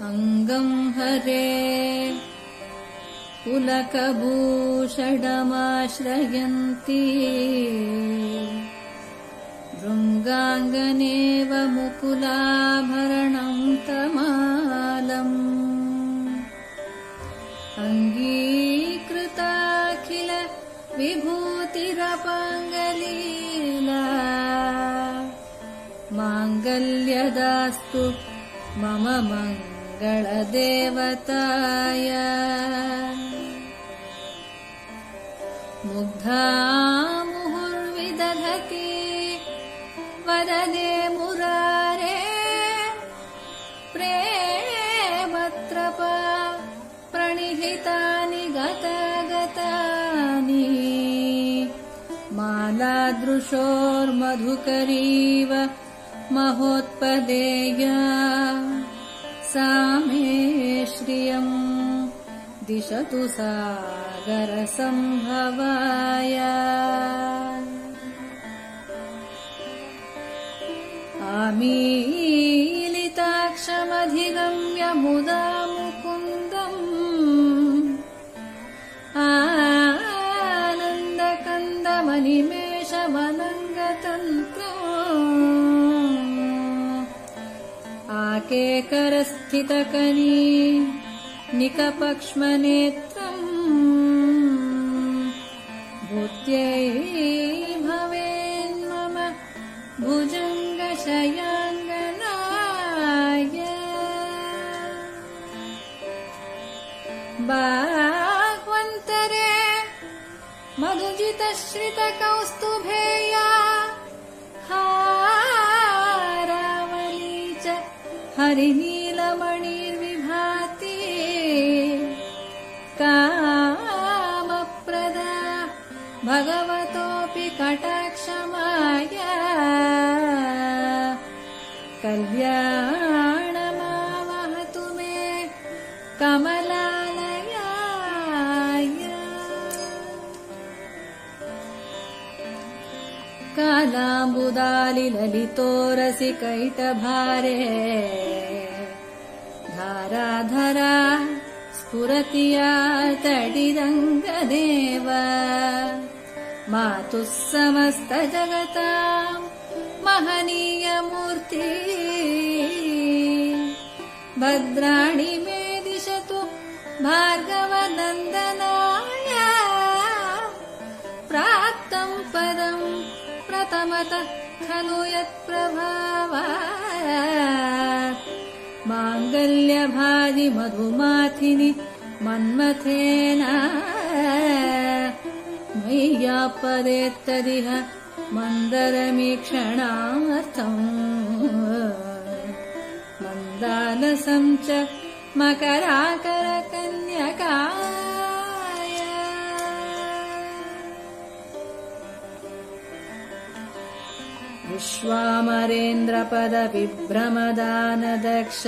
अङ्गम् हरे। पुलकभूषणमाश्रयन्ती। भृङ्गाङ्गनेव मुकुलाभरणम् तमालम्। अङ्गीकृताखिल विभूतिरपाङ्गलीला। माङ्गल्यदास्तु मम मङ्गलदेवताय मुग्धा मुहुर्विदधति वदने मुरारे प्रेमत्रप प्रणिहितानि गतगतानि। मालादृशोर्मधुकरीव महोत्पदेया सा मे श्रियम्। दिशतु सागरसम्भवाय आमीलिताक्षमधिगम्य मुदा मुकुन्दम्। आनन्दकन्दमनिमेषमनङ्गतन्त्र आकेकरस्थितकनी निकपक्ष्मनेत्रम् भूत्यै भवेन्मम भुजङ्गशयाङ्गनाय। बाह्वन्तरे मधुजितश्रितकौस्तुभेया हरिनीलमणिर्विभाति कामप्रदा भगवतोऽपि कटाक्षमाया कल्याणमावहतु मे कमलालयाय। कालाम्बुदालिललितोरसिकैटभारे धाराधरा स्फुरति या तडिरङ्गदेव मातुः समस्तजगताम् महनीयमूर्ति। भद्राणि मे दिशतु भार्गवनन्दनाय। प्राप्तम् पदम् प्रथमतः खलु यत्प्रभावात् माङ्गल्यभाजि मधुमाथिनि मन्मथेन मय्यापदेत्तदिह मन्दरमीक्षणार्थम् मन्दालसम् च मकराकरकन्यकाय विश्वामरेन्द्रपदविभ्रमदानदक्ष।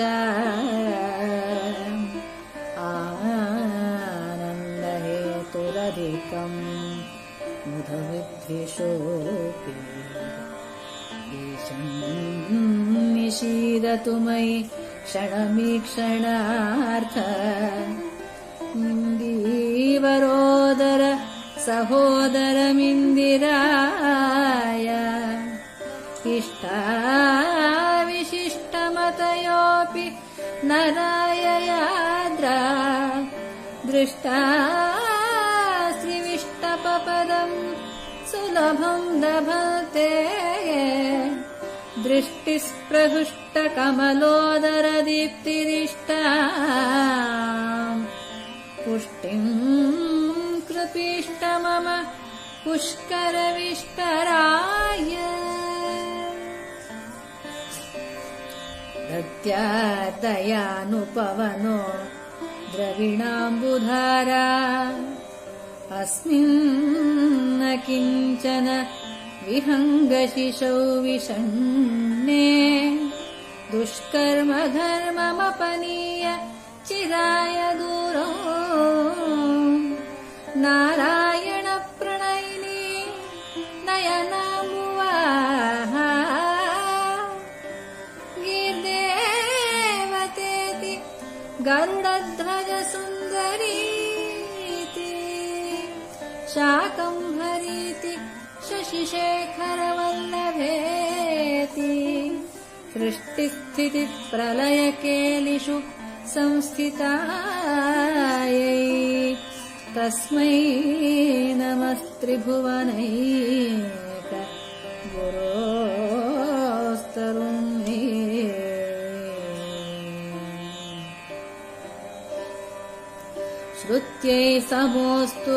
आनन्दहेतुरधिकम् मधुविद्विषोऽपि ईशम् निशीदतु मयि क्षणमीक्षणार्थ। इन्दीवरोदर सहोदरमिन्दिराय इष्टाविशिष्टमतयोऽपि नराय याद्रा दृष्टा श्रीविष्टपपदम् सुलभम् लभते। दृष्टिस्प्रहृष्टकमलोदरदीप्तिरिष्टा पुष्टिम् कृपीष्ट मम पुष्करविष्टराय दत्यादयानुपवनो द्रविणाम्बुधारा। अस्मिन्न किञ्चन विहङ्गशिशौ विषण्णे। दुष्कर्म धर्ममपनीय चिराय दूरो। नारायणप्रणयिनी नयनामुवाः शाकम्भरीति शशिशेखरवल्लभेति। सृष्टिस्थितिप्रलयकेलिषु संस्थितायै। तस्मै नमस्त्रिभुवनैक गुरोस्तरुण्ये। श्रुत्यै समोऽस्तु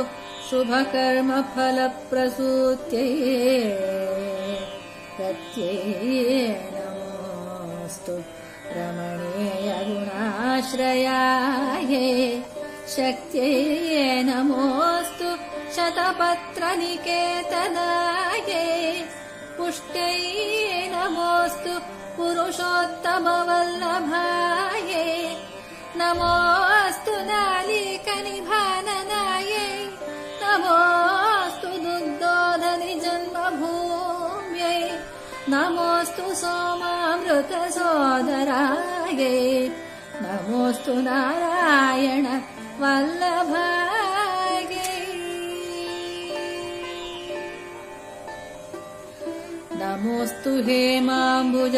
शुभकर्मफलप्रसूत्यै प्रत्यै नमोऽस्तु रमणीयगुणाश्रयायै शक्त्यै नमोऽस्तु शतपत्रनिकेतनायै पुष्ट्यै नमोऽस्तु पुरुषोत्तमवल्लभायै नमोऽस्तु नालीकनिभाननायै नमोऽस्तु सोमामृतसोदरायै नमोऽस्तु नारायण वल्लभायै नमोऽस्तु हेमाम्बुजपीठकायै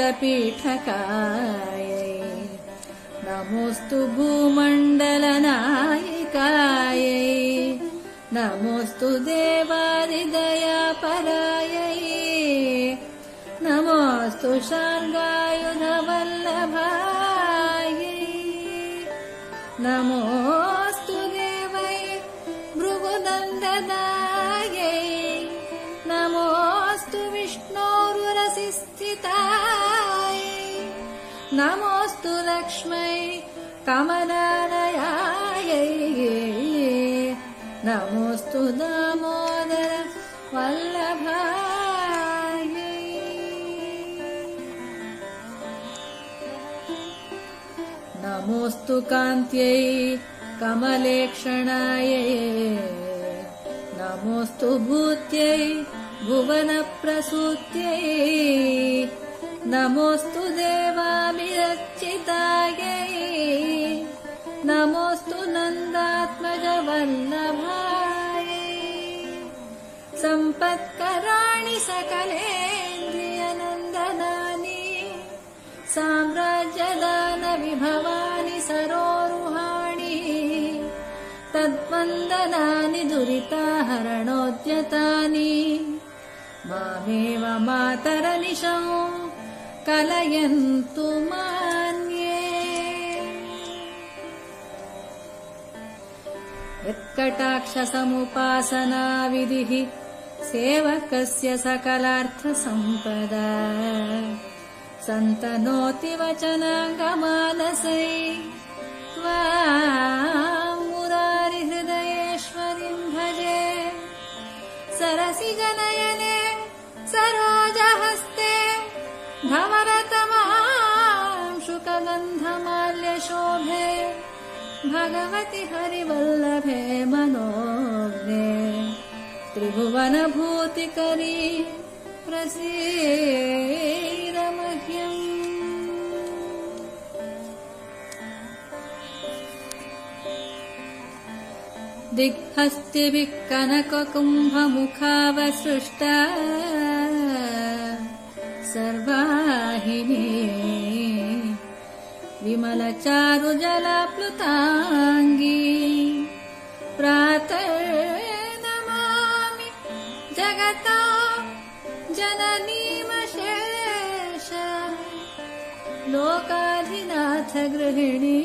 नमोऽस्तु भूमण्डलनायिकायै नमोऽस्तु देवादिदयापरायै शार्गायुधवल्लभायै नमोऽस्तु देवै भृगुदण्डदायै नमोऽस्तु विष्णोरुरसिस्थितायै नमोऽस्तु लक्ष्मै कमलालयायै नमोऽस्तु दामोदर वल्लभायै नमोऽस्तु कान्त्यै कमलेक्षणायै नमोऽस्तु भूत्यै भुवनप्रसूत्यै। नमोऽस्तु देवाभिरचितायै नमोऽस्तु नन्दात्मजवल्लभायै। सम्पत्कराणि सकलेन्द्रियनन्दनानि साम्राज्यदानविभवानि सरोरुहाणि तद्वन्दनानि दुरिताहरणोद्यतानि मामेव मातरनिशौ कलयन्तु मान्ये यत्कटाक्षसमुपासनाविधिः सेवकस्य सकलार्थसम्पदा सन्तनोति वचनाङ्गमानसै त्वां मुरारिहृदयेश्वरीं भजे सरसि जनयने सरोजहस्ते भवरतमां शुकगन्धमाल्यशोभे भगवति हरिवल्लभे मनोज्ञे त्रिभुवनभूतिकरी प्रसीरमह्यम्। दिग्हस्तिभिः कनककुम्भमुखावसृष्टा सर्वाहिनी। विमलचारुजलाप्लुताङ्गी। प्रातर्नमामि जगता लोकाधिनाथ गृहिणी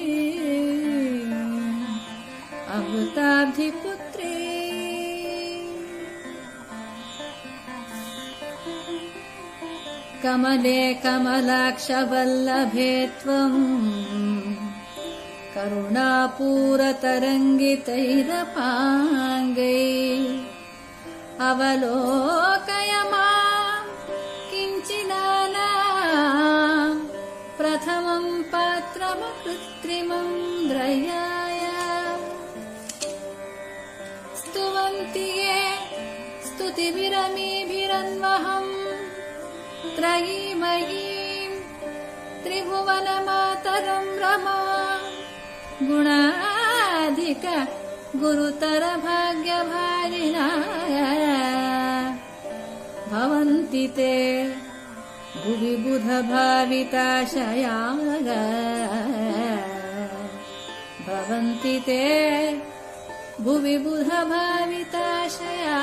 अमृताब्धिपुत्री। कमले कमलाक्षवल्लभे त्वम् करुणापूरतरङ्गितैरपाङ्गै। अवलोकय प्रथमम् पात्रमकृत्रिमम् द्रयाय स्तुवन्ति ये स्तुतिभिरमीभिरन्वहम् त्रयीमयीम् त्रिभुवनमातरम् रमा गुणाधिक गुरुतरभाग्यभागिना भवन्ति ते भुवि बुधभाविताशयाग भवन्ति ते भुवि बुधभाविताशया